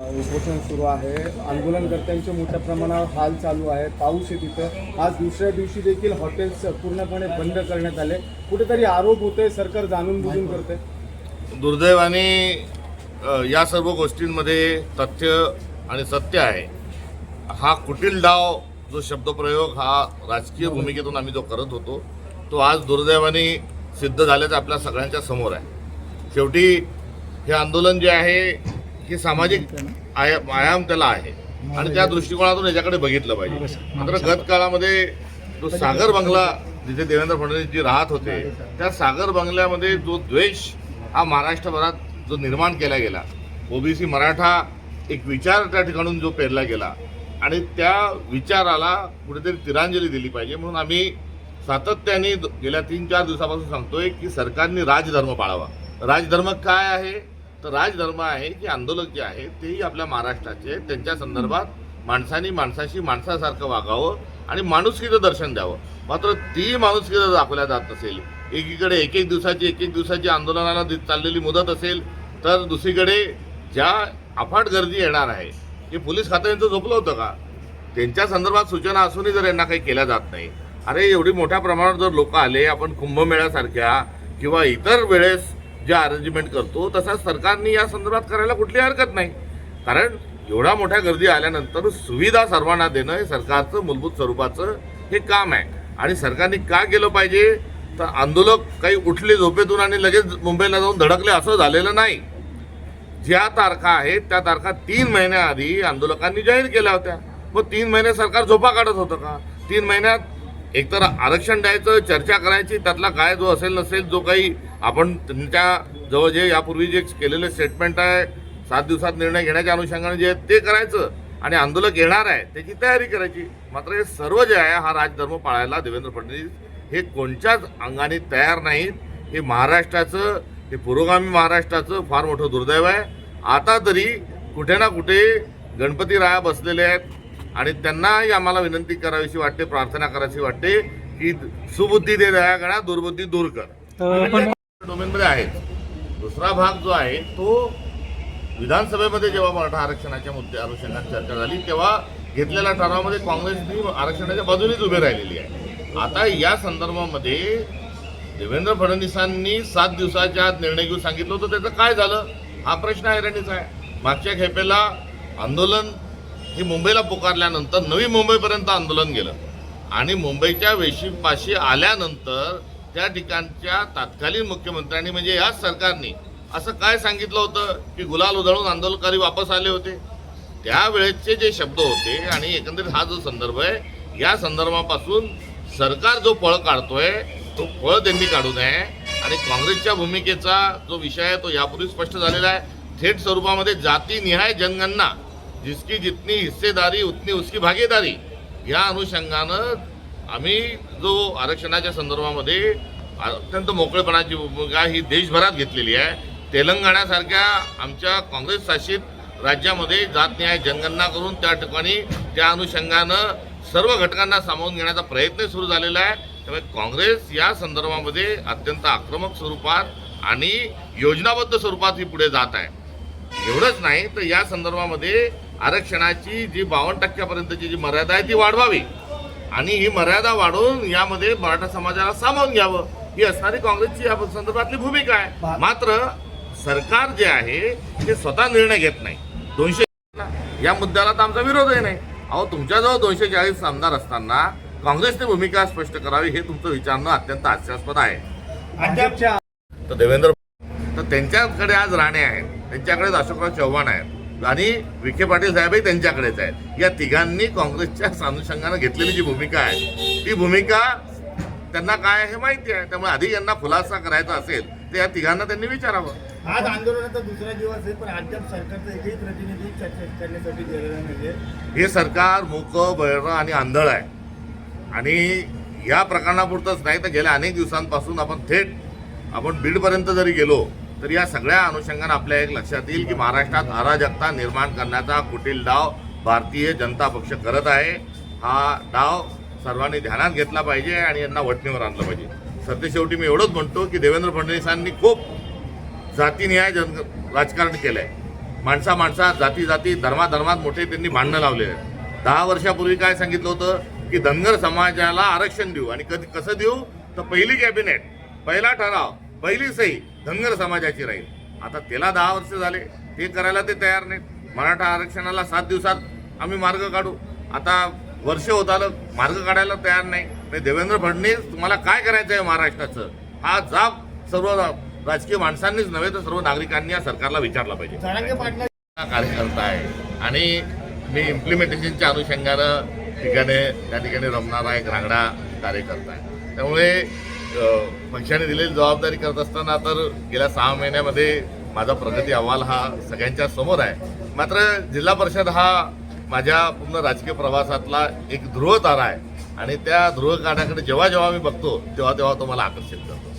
उपोषण सुरू आहे. आंदोलनकर्त्यांचे मोठ्या प्रमाणावर हाल चालू आहे पाऊस आहे तिथं. आज दुसऱ्या दिवशी देखील हॉटेल्स पूर्णपणे बंद करण्यात आले. कुठेतरी आरोप होते सरकार जाणून बुजून करते दुर्दैवाने या सर्व गोष्टींमध्ये तथ्य आणि सत्य आहे. हा कुटील डाव जो शब्दप्रयोग हा राजकीय भूमिकेतून आम्ही जो करत होतो तो आज दुर्दैवाने सिद्ध झाल्याचं आपल्या सगळ्यांच्या समोर आहे. शेवटी हे आंदोलन जे आहे हे सामाजिक आया आयाम त्याला आहे. आणि त्या दृष्टिकोनातून याच्याकडे बघितलं पाहिजे. मात्र गत काळामध्ये जो सागर बंगला जिथे देवेंद्र फडणवीस जी राहत होते त्या सागर बंगल्यामध्ये जो द्वेष हा महाराष्ट्रभरात जो निर्माण केला गेला ओबीसी मराठा एक विचार त्या ठिकाणून जो पेरला गेला आणि त्या विचाराला कुठेतरी तिरांजली दिली पाहिजे. म्हणून आम्ही सातत्याने गेल्या तीन चार दिवसापासून सांगतोय की सरकारने राजधर्म पाळावा. राजधर्म काय आहे? तर राजधर्म आहे की आंदोलक जे आहे तेही आपल्या महाराष्ट्राचे आहेत. त्यांच्या संदर्भात माणसानी माणसाशी माणसासारखं वागावं आणि माणुसकीचं दर्शन द्यावं. मात्र ती माणुसकी जर दाखवल्या जात नसेल एकीकडे एक एक दिवसाची एक एक दिवसाची आंदोलनाला दि- चाललेली मुदत असेल तर दुसरीकडे ज्या अफाट गर्दी येणार आहे हे पोलीस खातं यांचं झोपलं होतं का? त्यांच्या संदर्भात सूचना असूनही जर यांना काही केल्या जात नाही. अरे एवढी मोठ्या प्रमाणात जर लोक आले आपण कुंभमेळ्यासारख्या किंवा इतर वेळेस जे अरेंजमेंट करतो तसा सरकारने या संदर्भात करायला कुठली हरकत नाही. कारण एवढ्या मोठ्या गर्दी आल्यानंतर सुविधा सर्वांना देणं हे सरकारचं मूलभूत स्वरूपाचं हे काम आहे. आणि सरकारने का केलं पाहिजे? तर आंदोलक काही उठले झोपेतून आणि लगेच मुंबईला जाऊन धडकले असं झालेलं नाही. ज्या तारखा आहेत त्या तारखा तीन महिन्याआधी आंदोलकांनी जाहीर केल्या होत्या. मग तीन महिने सरकार झोपा काढत होतं का? तीन महिन्यात एकतर आरक्षण द्यायचं चर्चा करायची त्यातला काय जो असेल नसेल जो काही आपण त्यांच्या जवळ जे यापूर्वी जे केलेले स्टेटमेंट आहे सात दिवसात निर्णय घेण्याच्या अनुषंगाने जे ते करायचं आणि आंदोलक येणार आहे त्याची तयारी करायची. मात्र हे सर्व जे आहे हा राजधर्म पाळायला देवेंद्र फडणवीस हे कोणत्याच अंगाने तयार नाहीत हे महाराष्ट्राचं हे पुरोगामी महाराष्ट्राचं फार मोठं दुर्दैव आहे. आता तरी कुठे ना कुठे गणपती राया बसलेले आहेत आणि त्यांनाही आम्हाला विनंती करावीशी वाटते प्रार्थना करावीशी वाटते की सुबुद्धी दे दया गणा दुर्बुद्धी दूर कर. डोमेनमध्ये आहेत. दुसरा भाग जो आहे तो विधानसभेमध्ये जेव्हा मराठा आरक्षणाच्या मुद्दे अनुषंगाने चर्चा झाली तेव्हा घेतलेल्या ठरावामध्ये काँग्रेसनी आरक्षणाच्या बाजूनेच उभे राहिलेली आहे. आता या संदर्भामध्ये देवेंद्र फडणवीसांनी सात दिवसाच्या आत निर्णय घेऊन सांगितलं होतं. त्याचं काय झालं? हा प्रश्न ऐरणीचा आहे. मागच्या खेपेला आंदोलन हे मुंबईला पुकारल्यानंतर नवी मुंबईपर्यंत आंदोलन गेलं. आणि मुंबईच्या वेशीपाशी आल्यानंतर त्या ठिकाणच्या तत्कालीन मुख्यमंत्र्यांनी म्हणजे याच सरकारने असं काय सांगितलं होतं की गुलाल उधळून आंदोलनकारी वापस आले होते? त्यावेळेचे जे शब्द होते आणि एकंदरीत हा जो संदर्भ आहे या संदर्भापासून सरकार जो पळ काढतोय तो पळ त्यांनी काढू नये. आणि काँग्रेसच्या भूमिकेचा जो विषय आहे तो यापूर्वी स्पष्ट झालेला आहे. थेट स्वरूपामध्ये जातीनिहाय जनगणना जिसकी जितनी हिस्सेदारी उतनी उसकी भागीदारी या अनुषंगानं आम्ही जो आरक्षणाच्या संदर्भामध्ये अत्यंत मोकळेपणाची भूमिका ही देशभरात घेतलेली आहे. तेलंगणासारख्या आमच्या काँग्रेस शासित राज्यामध्ये जातन्याय जनगणना करून त्या ठिकाणी त्या अनुषंगानं सर्व घटकांना सामावून घेण्याचा प्रयत्न सुरू झालेला आहे. त्यामुळे काँग्रेस या संदर्भामध्ये अत्यंत आक्रमक स्वरूपात आणि योजनाबद्ध स्वरूपात ही पुढे जात आहे. एवढंच नाही तर या संदर्भामध्ये आरक्षणाची जी बावन्न टक्क्यापर्यंतची जी मर्यादा आहे ती वाढवावी. आणि ही मर्यादा वाढवून यामध्ये मराठा समाजाला सामावून घ्यावं. ही असणारी काँग्रेसची या संदर्भातली भूमिका आहे. मात्र सरकार जे आहे ते स्वतः निर्णय घेत नाही. दोनशे या मुद्द्याला तर आमचा विरोधही नाही. अहो तुमच्याजवळ दोनशे चाळीस आमदार असताना काँग्रेसने भूमिका स्पष्ट करावी हे तुमचं विचारणं अत्यंत हास्यास्पद आहे. तर देवेंद्र तर त्यांच्याकडे आज राणे आहेत. त्यांच्याकडेच अशोकराव चव्हाण आहेत. आणि विखे पाटील साहेबही त्यांच्याकडेच आहेत. या तिघांनी काँग्रेसच्या अनुषंगानं घेतलेली जी भूमिका आहे ती भूमिका त्यांना काय आहे हे माहिती आहे. त्यामुळे आधी यांना खुलासा करायचा असेल तर या तिघांना त्यांनी विचारावं. आज आंदोलनाचा दुसरा दिवस आहे पण अद्याप सरकारचा एकही प्रतिनिधी चर्चा करण्यासाठी गेलेला हे सरकार मूक बळं आणि आंधळ आहे. आणि या प्रकरणापुरतंच नाही तर गेल्या अनेक दिवसांपासून आपण थेट आपण बीडपर्यंत जरी गेलो तर या सगळ्या अनुषंगानं आपल्या एक लक्षात येईल की महाराष्ट्रात अराजकता निर्माण करण्याचा कुटील डाव भारतीय जनता पक्ष करत आहे. हा डाव सर्वांनी ध्यानात घेतला पाहिजे आणि यांना वटणीवर आणलं पाहिजे. सध्या शेवटी मी एवढंच म्हणतो की देवेंद्र फडणवीसांनी खूप जातीनिहाय जन राजकारण केलं आहे माणसा माणसात जाती जाती धर्माधर्मात मोठे त्यांनी भांडणं लावलेले आहेत. दहा वर्षापूर्वी काय सांगितलं होतं की धनगर समाजाला आरक्षण देऊ आणि कधी कसं देऊ? तर पहिली कॅबिनेट पहिला ठराव पहिली सही धनगर समाजाची राहील. आता त्याला दहा वर्ष झाले. ते करायला ते तयार नाहीत. मराठा आरक्षणाला सात दिवसात आम्ही मार्ग काढू. आता वर्ष होत आलं मार्ग काढायला तयार नाही. म्हणजे देवेंद्र फडणवीस तुम्हाला काय करायचं आहे महाराष्ट्राचं? हा जाब सर्व राजकीय माणसांनीच नव्हे तर सर्व नागरिकांनी या सरकारला विचारला पाहिजे. कार्यकर्ता आहे. आणि मी इम्प्लिमेंटेशनच्या अनुषंगानं ठिकाणी त्या ठिकाणी रमणारा एक रांगडा कार्यकर्ता आहे. त्यामुळे पक्षाने दिलेली जबाबदारी करत असताना तर गेल्या सहा महिन्यामध्ये माझा प्रगती अहवाल हा सगळ्यांच्या समोर आहे. मात्र जिल्हा परिषद हा माझ्या पूर्ण राजकीय प्रवासातला एक ध्रुव तारा आहे. आणि त्या ध्रुव ताऱ्याकडे जेव्हा जेव्हा मी बघतो तेव्हा तेव्हा तो मला आकर्षित करतो.